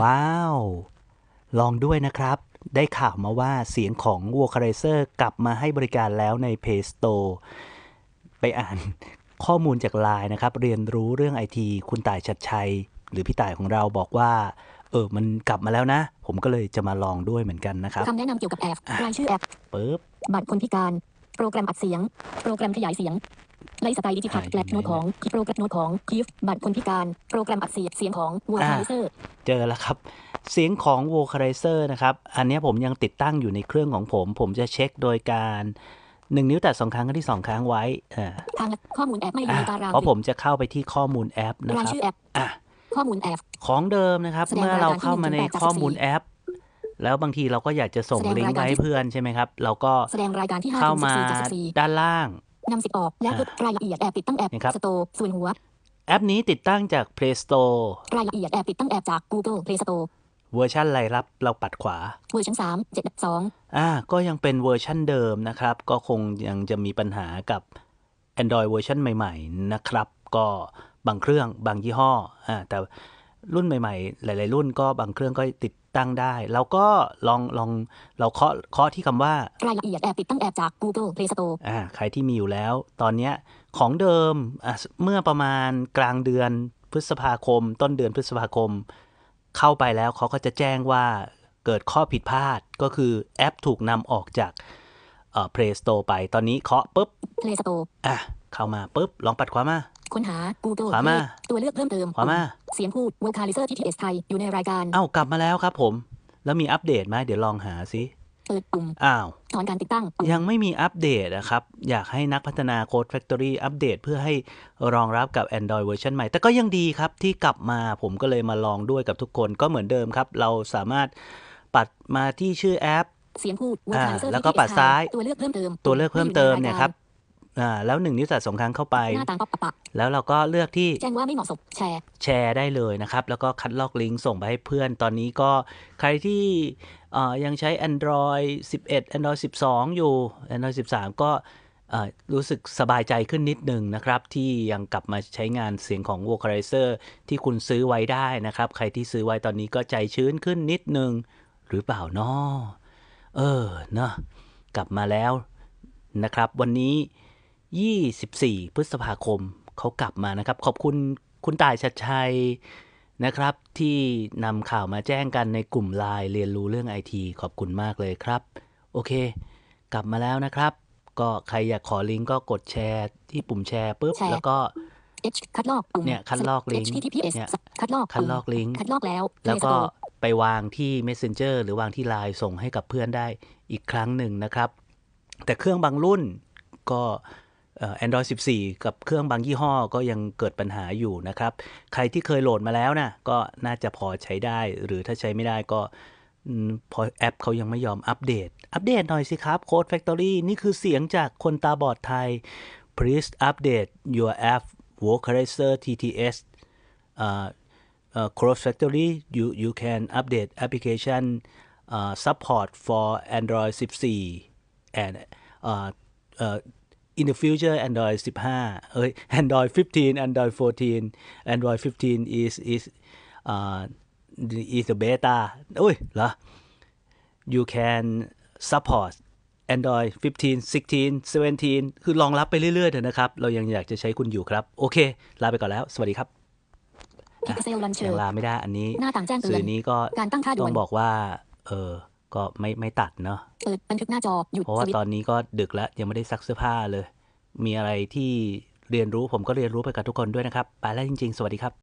ว้าว ลองด้วยนะครับ ได้ข่าวมาว่าเสียงของ Vocalizer กลับมาให้บริการแล้วใน Play Store ไปอ่านข้อมูลจากไลน์นะครับ เรียนรู้เรื่องไอทีคุณต่ายชัดชัย หรือพี่ต่ายของเราบอกว่า เออ มันกลับมาแล้วนะ ผมก็เลยจะมาลองด้วยเหมือนกันนะครับคำแนะนำเกี่ยวกับแอปรายชื่อแอปปึ๊บบัตรคนพิการ โปรแกรมอัดเสียง โปรแกรมขยายเสียง ไลฟ์สไตล์ดิจิทัลหายไปและไหนโน้ตของโปรแกรมโน้ตของคิฟบัตรคนพิการ โปรแกรมอัดเสียงเสียงของ Vocalizer เจอแล้วครับ เสียงของ Vocalizer นะครับ อันเนี้ยผมยังติดตั้งอยู่ในเครื่องของผม ผมจะเช็คโดยการหนึ่งนิ้วแตะสองครั้งครั้งที่สองครั้งไว้อ่าทางข้อมูลแอปไม่อยู่อะในตารางเพราะผมจะเข้าไปที่ข้อมูลแอปนะรายครับชื่อแอปอะข้อมูลแอปของเดิมนะครับแสดงเมื่อเรารายการที่เข้ามาใน1.8ข้อมูลแอป แล้วบางทีเราก็อยากจะส่งแสดงลิงก์รายไปการให้ที่เพื่อนใช่ไหมครับ เราก็แสดงรายการที่5เข้าถึงมา14จาก14ด้านล่าง นำสิบออก แล้วกดรายละเอียดแอปติดตั้งแอปนี่ครับสโตร์ส่วนหัว แอปนี้ติดตั้งจาก Play Store รายละเอียดแอปติดตั้งแอปจาก Google Play Store เวอร์ชันรายรับเราปัดขวา เวอร์ชัน3 7 2อ่า ก็ยังเป็นเวอร์ชันเดิมนะครับ ก็คงยังจะมีปัญหากับ Android เวอร์ชันใหม่ ๆ นะครับ ก็บางเครื่องบางยี่ห้ออ่าแต่รุ่นใหม่ ๆ หลาย ๆ รุ่นก็บางเครื่องก็ติด ตั้งได้เราก็ลองลองเราเคาะเคาะที่คำว่ารายละเอียดแอปติดตั้งแอปจาก Google Play Store อ่าใครที่มีอยู่แล้ว ตอนเนี้ยของเดิมอะเมื่อประมาณกลางเดือนพฤษภาคม ต้นเดือนพฤษภาคม เข้าไปแล้วเขาก็จะแจ้งว่าเกิดข้อผิดพลาดก็คือแอปถูกนำออกจากเอ่อ Play Store ไปตอนนี้เคาะปุ๊บ Play Store อะเข้ามาปุ๊บ ลองปัดขวามา ค้นหา Google ขวามา Play ตัวเลือกเพิ่มเติมขวามาเสียงพูด Vocalizer TTS ไทยอยู่ในรายการเอ้ากลับมาแล้วครับผม แล้วมีอัปเดตไหมเดี๋ยวลองหาสิเปิดปุ่มอ้าวถอนการติดตั้งปุ่มยังไม่มีอัปเดตนะครับ อยากให้นักพัฒนา Code Factory อัปเดตเพื่อให้รองรับกับ Android เวอร์ชันใหม่ แต่ก็ยังดีครับที่กลับมาผมก็เลยมาลองด้วยกับทุกคนก็เหมือนเดิมครับ เราสามารถปัดมาที่ชื่อแอปเสียงพูดอ่า Vocalizer แล้วก็ TTS ปัดซ้ายไทตัวเลือกเพิ่มเติมตัวเลือกเพิ่มเติมเนี่ยครับไอ่าแล้วหนึ่งนิ้วแตะสองครั้งเข้าไปรายการหน้าต่างป๊อปปับแล้วเราก็เลือกที่แจ้งว่าไม่เหมาะสมแชร์ แชร์ได้เลยนะครับ แล้วก็คัดลอกลิงก์ส่งไปให้เพื่อนตอนนี้ก็ใครที่เอ่อยังใช้ Android 11 Android 12 อยู่ Android 13 ก็เอ่อรู้สึกสบายใจขึ้นนิดหนึ่งนะครับ ที่ยังกลับมาใช้งานเสียงของ Vocalizer ที่คุณซื้อไว้ได้นะครับ ใครที่ซื้อไว้ตอนนี้ก็ใจชื้นขึ้นนิดหนึ่งหรือเปล่านาะเออเนาะกลับมาแล้วนะครับ วันนี้ 24 พฤษภาคมเขากลับมานะครับ ขอบคุณคุณต่ายชัดชัยนะครับ ที่นำข่าวมาแจ้งกันในกลุ่มไลน์เรียนรู้เรื่องไอทีขอบคุณมากเลยครับ โอเค กลับมาแล้วนะครับ ก็ใครอยากขอลิงก์ก็กดแชร์ที่ปุ่มแชร์ปุ๊บแชร์แล้วก็ H คัดลอกปุ่มเนี่ยคัดลอกลิงก์ HTTPS เนี่ยคัดลอกคัดลอกลิงก์คัดลอกแล้ว แล้ว Play ก็ Store ไปวางที่ Messenger หรือวางที่ Line ส่งให้กับเพื่อนได้อีกครั้งหนึ่งนะครับ แต่เครื่องบางรุ่นก็เอ่อ Android 14 กับเครื่องบางยี่ห้อก็ยังเกิดปัญหาอยู่นะครับ ใครที่เคยโหลดมาแล้วนะก็น่าจะพอใช้ได้ หรือถ้าใช้ไม่ได้ก็พอแอปเขายังไม่ยอมอัปเดต อัปเดตหน่อยสิครับ Code Factory นี่คือเสียงจากคนตาบอดไทย please update your app Vocalizer TTS อ่า uh, Cross Factory you you can update application uh, support for Android 14 and uh, uh, in the future Android 15เอ้ย Android 15 Android 14 Android 15 is is uh, is the beta อุ้ยเหรอ you can support Android 15 16 17 คือรองรับไปเรื่อยๆเถอะนะครับ เรายังอยากจะใช้คุณอยู่ครับ โอเค ลาไปก่อนแล้ว สวัสดีครับ Pixel ยั Launcher งลาไม่ได้อันนี้หน้าต่างแจ้งเตืสื่ออนนี้ก็การตั้งค่าด่ต้วอนงบอกว่า เออ ก็ไม่ไม่ตัดเนาะเปิดบันทึกหน้าจอหยุดเพราะสว่าวิตตช์อนนี้ก็ดึกแล้วยังไม่ได้ซักเสื้อผ้าเลย มีอะไรที่เรียนรู้ผมก็เรียนรู้ไปกับทุกคนด้วยนะครับ ไปแล้วจริง ๆ สวัสดีครับ